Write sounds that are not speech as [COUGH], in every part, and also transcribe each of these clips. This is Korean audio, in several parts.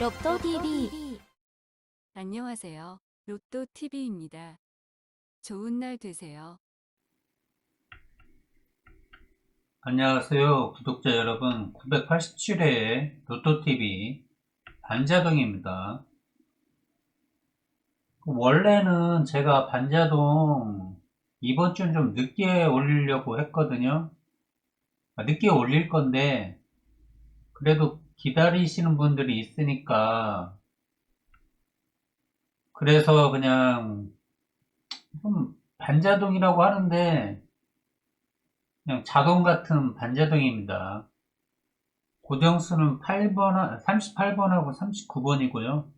로또 TV 안녕하세요. 로또 TV입니다. 좋은 날 되세요. 안녕하세요. 구독자 여러분. 987회 로또TV 반자동입니다. 원래는 제가 반자동 이번 주는 좀 늦게 올리려고 했거든요. 아, 늦게 올릴 건데, 그래도 기다리시는 분들이 있으니까, 그래서 그냥 좀 반자동이라고 하는데, 그냥 자동 같은 반자동입니다. 고정수는 8번, 38번하고 39번이고요.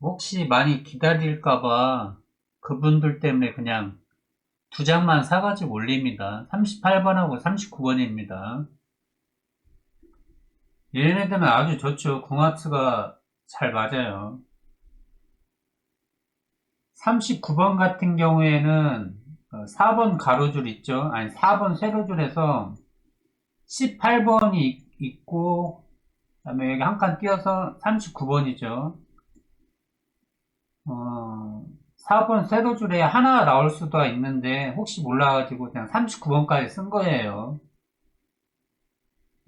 혹시 많이 기다릴까봐 그분들 때문에 그냥 두 장만 사가지고 올립니다. 38번하고 39번입니다. 얘네들은 아주 좋죠. 궁합수가 잘 맞아요. 39번 같은 경우에는 4번 가로줄 있죠. 아니 4번 세로줄에서 18번이 있고 그다음에 여기 한 칸 띄어서 39번이죠. 어, 4번 세로줄에 하나 나올 수도 있는데 혹시 몰라가지고 그냥 39번까지 쓴 거예요.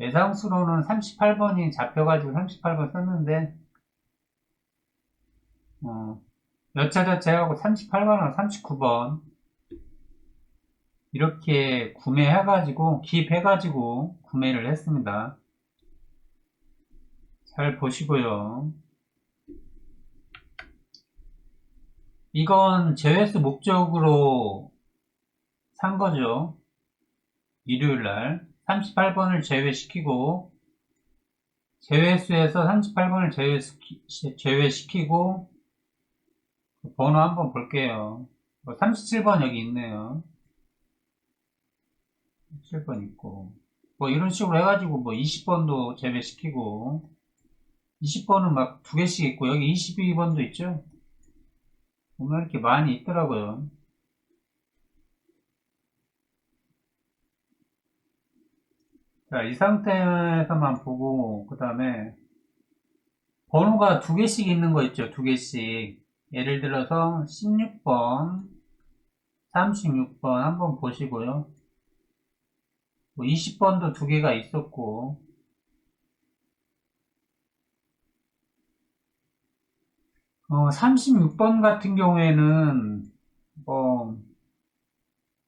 예상수로는 38번이 잡혀가지고 38번 썼는데 어, 여차저차 하고 38번하고 39번 이렇게 구매해가지고 기입해가지고 구매를 했습니다. 잘 보시고요. 이건 제외수 목적으로 산 거죠. 일요일 날 38번을 제외시키고 제외수에서 38번을 제외시키, 제외시키고 번호 한번 볼게요. 37번 여기 있네요. 7번 있고 뭐 이런 식으로 해가지고 뭐 20번도 제외시키고 20번은 막 두 개씩 있고 여기 22번도 있죠. 보면 이렇게 많이 있더라고요. 자, 이 상태에서만 보고, 그 다음에, 번호가 두 개씩 있는 거 있죠, 두 개씩. 예를 들어서, 16번, 36번 한번 보시고요. 뭐 20번도 두 개가 있었고, 어, 36번 같은 경우에는, 뭐,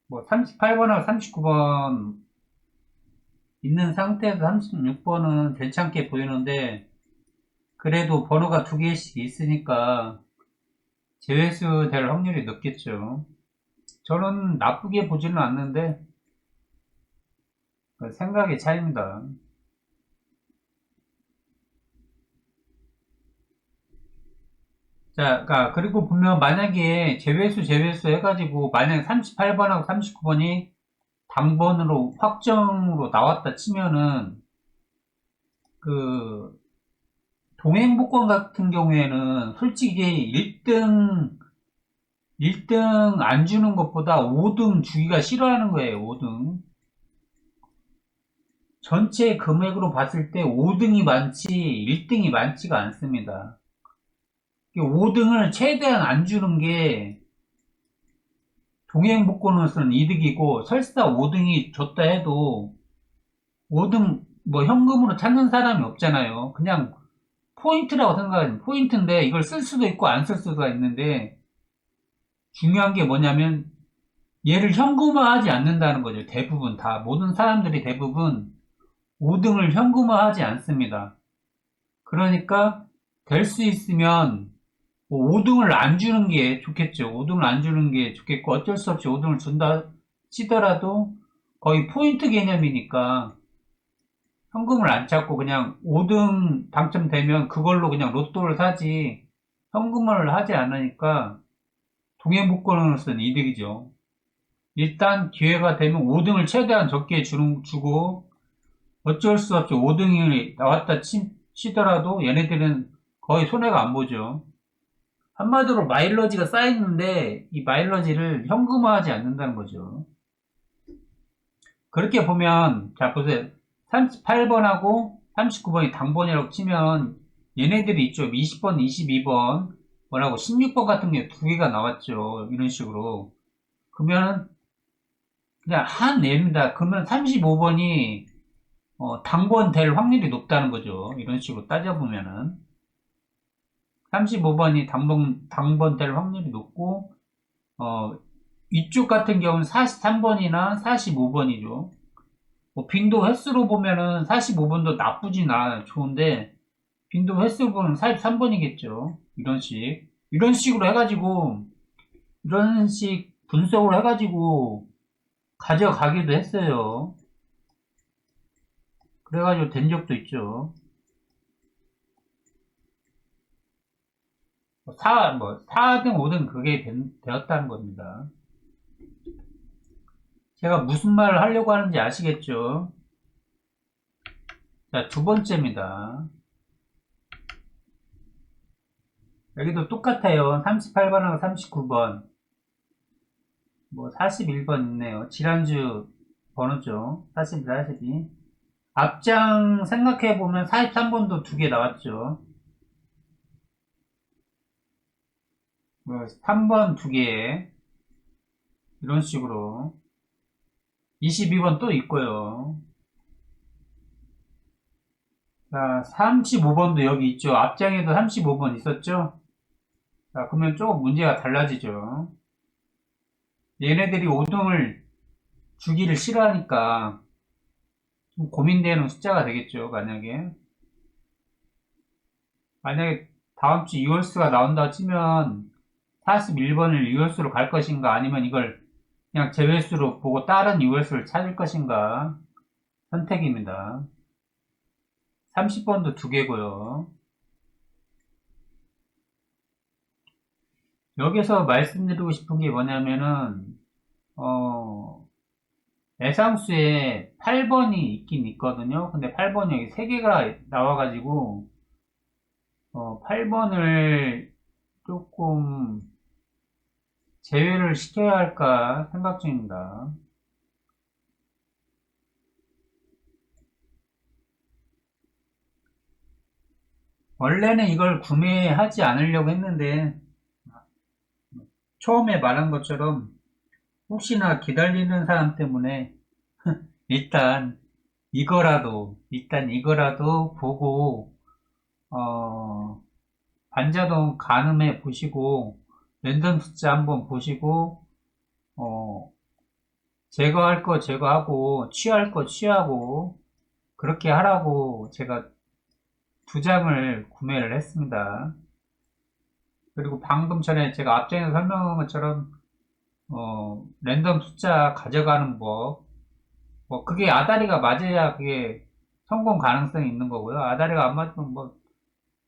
뭐 38번하고 39번 있는 상태에서 36번은 괜찮게 보이는데, 그래도 번호가 두 개씩 있으니까, 제외수 될 확률이 높겠죠. 저는 나쁘게 보지는 않는데, 그 생각의 차이입니다. 자, 그러니까 그리고 보면 만약에 제외수 제외수 해가지고 만약에 38번하고 39번이 당번으로 확정으로 나왔다 치면은 그 동행복권 같은 경우에는 솔직히 1등 1등 안 주는 것보다 5등 주기가 싫어하는 거예요. 5등 전체 금액으로 봤을 때 5등이 많지 1등이 많지가 않습니다. 5등을 최대한 안 주는 게 동행 복권으로서는 이득이고 설사 5등이 줬다 해도 5등 뭐 현금으로 찾는 사람이 없잖아요. 그냥 포인트라고 생각하면 포인트인데 이걸 쓸 수도 있고 안 쓸 수가 있는데 중요한 게 뭐냐면 얘를 현금화하지 않는다는 거죠. 대부분 다 모든 사람들이 대부분 5등을 현금화하지 않습니다. 그러니까 될 수 있으면 5등을 안 주는 게 좋겠죠. 5등을 안 주는 게 좋겠고 어쩔 수 없이 5등을 준다 치더라도 거의 포인트 개념이니까 현금을 안 찾고 그냥 5등 당첨되면 그걸로 그냥 로또를 사지 현금을 하지 않으니까 동행복권으로서는 이득이죠. 일단 기회가 되면 5등을 최대한 적게 주는, 주고 어쩔 수 없이 5등이 나왔다 치, 치더라도 얘네들은 거의 손해가 안 보죠. 한마디로 마일러지가 쌓였는데 이 마일러지를 현금화하지 않는다는 거죠. 그렇게 보면 자 보세요. 38번하고 39번이 당번이라고 치면 얘네들이 있죠. 20번, 22번, 뭐라고 16번 같은 게 두 개가 나왔죠. 이런 식으로. 그러면 그냥 한 애입니다. 그러면 35번이 어, 당번 될 확률이 높다는 거죠. 이런 식으로 따져보면은 35번이 당번 당번 될 확률이 높고 어, 이쪽 같은 경우는 43번이나 45번이죠. 뭐 빈도 횟수로 보면은 45번도 나쁘진 않아요. 좋은데 빈도 횟수로 보면 43번이겠죠. 이런 식. 이런 식으로 해가지고 이런 식 분석을 해가지고 가져가기도 했어요. 그래가지고 된 적도 있죠. 4, 뭐, 4등, 5등 그게 된- 되었다는 겁니다. 제가 무슨 말을 하려고 하는지 아시겠죠? 자, 두 번째입니다. 여기도 똑같아요. 38번하고 39번. 뭐, 41번 있네요. 지난주 번호죠. 41, 42. 앞장 생각해보면 43번도 두 개 나왔죠. 3번 두 개. 이런 식으로. 22번 또 있고요. 자, 35번도 여기 있죠. 앞장에도 35번 있었죠? 자, 그러면 조금 문제가 달라지죠. 얘네들이 5등을 주기를 싫어하니까 좀 고민되는 숫자가 되겠죠, 만약에. 만약에 다음 주 2월수가 나온다 치면 41번을 2월수로 갈 것인가 아니면 이걸 그냥 제외수로 보고 다른 2월수를 찾을 것인가 선택입니다. 30번도 두 개고요. 여기서 말씀드리고 싶은 게 뭐냐면은 어 애상수에 8번이 있긴 있거든요. 근데 8번이 여기 3개가 나와가지고 어 8번을 조금 제외를 시켜야 할까 생각 중입니다. 원래는 이걸 구매하지 않으려고 했는데 처음에 말한 것처럼 혹시나 기다리는 사람 때문에 [LAUGHS] 일단 이거라도 일단 이거라도 보고 어 반자동 가늠해 보시고 랜덤 숫자 한번 보시고 어 제거할 거 제거하고 취할 거 취하고 그렇게 하라고 제가 두 장을 구매를 했습니다. 그리고 방금 전에 제가 앞전에 설명한 것처럼 어, 랜덤 숫자 가져가는 법, 뭐 그게 아다리가 맞아야 그게 성공 가능성이 있는 거고요. 아다리가 안 맞으면 뭐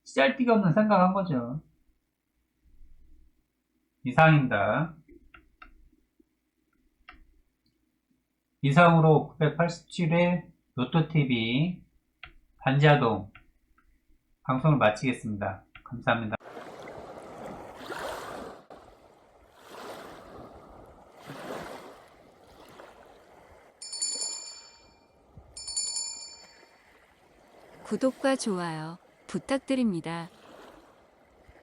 짤데기 없는 생각한 거죠. 이상입니다. 이상으로 987회 로또TV 반자동 방송을 마치겠습니다. 감사합니다. 구독과 좋아요 부탁드립니다.